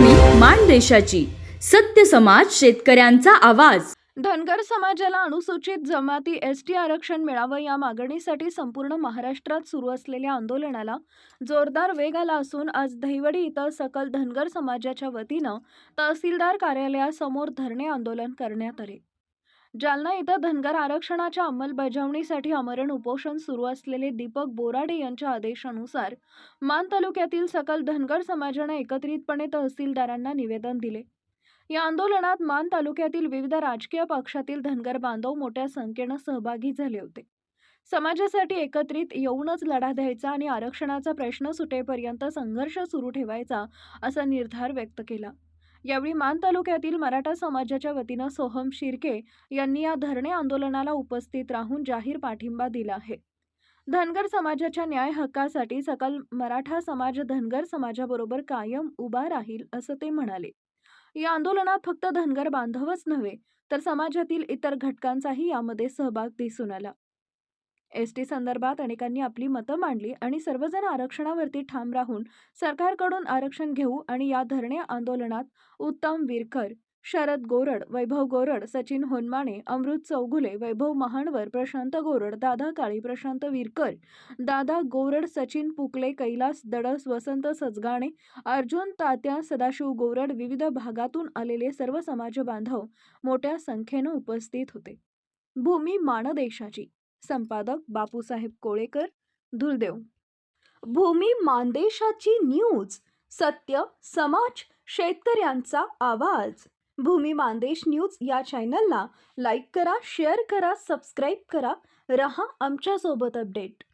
मानदेशाची सत्य समाज शेतकऱ्यांचा आवाज. धनगर समाजाला अनुसूचित जमाती एस टी आरक्षण मिळावं या मागणीसाठी संपूर्ण महाराष्ट्रात सुरू असलेल्या आंदोलनाला जोरदार वेग आला असून आज दहिवडी इथं सकल धनगर समाजाच्या वतीनं तहसीलदार कार्यालयासमोर धरणे आंदोलन करण्यात आले. जालना इथं धनगर आरक्षणाच्या अंमलबजावणीसाठी आमरण उपोषण सुरू असलेले दीपक बोराडे यांच्या आदेशानुसार मान तालुक्यातील सकल धनगर समाजानं एकत्रितपणे तहसीलदारांना निवेदन दिले. या आंदोलनात मान तालुक्यातील विविध राजकीय पक्षातील धनगर बांधव मोठ्या संख्येनं सहभागी झाले होते. समाजासाठी एकत्रित येऊनच लढा द्यायचा आणि आरक्षणाचा प्रश्न सुटेपर्यंत संघर्ष सुरू ठेवायचा असा निर्धार व्यक्त केला. यावेळी मान तालुक्यातील मराठा समाजाच्या वतीनं सोहम शिर्के यांनी या धरणे आंदोलनाला उपस्थित राहून जाहीर पाठिंबा दिला आहे. धनगर समाजाच्या न्याय हक्कासाठी सकल मराठा समाज धनगर समाजाबरोबर कायम उभा राहील असं ते म्हणाले. या आंदोलनात फक्त धनगर बांधवच नव्हे तर समाजातील इतर घटकांचाही यामध्ये सहभाग दिसून आला. एस टी संदर्भात अनेकांनी आपली मतं मांडली आणि सर्वजण आरक्षणावरती ठाम राहून सरकारकडून आरक्षण घेऊ आणि या धरणे आंदोलनात उत्तम विरकर शरद गोरड वैभव गोरड सचिन होनमाने अमृत चौगुले वैभव महानवर प्रशांत गोरड दादा काळी प्रशांत विरकर दादा गोरड सचिन पुकले कैलास दडस वसंत सजगाणे अर्जुन तात्या सदाशिव गोरड विविध भागातून आलेले सर्व समाज बांधव मोठ्या संख्येनं उपस्थित होते. भूमी मानदेशाची संपादक बापूसाहेब कोळेकर धुलदेव भूमी मानदेशाची न्यूज सत्य समाज शेतकऱ्यांचा आवाज. भूमी मानदेश न्यूज या चॅनलला लाईक करा शेअर करा सबस्क्राईब करा. रहा आमच्यासोबत अपडेट.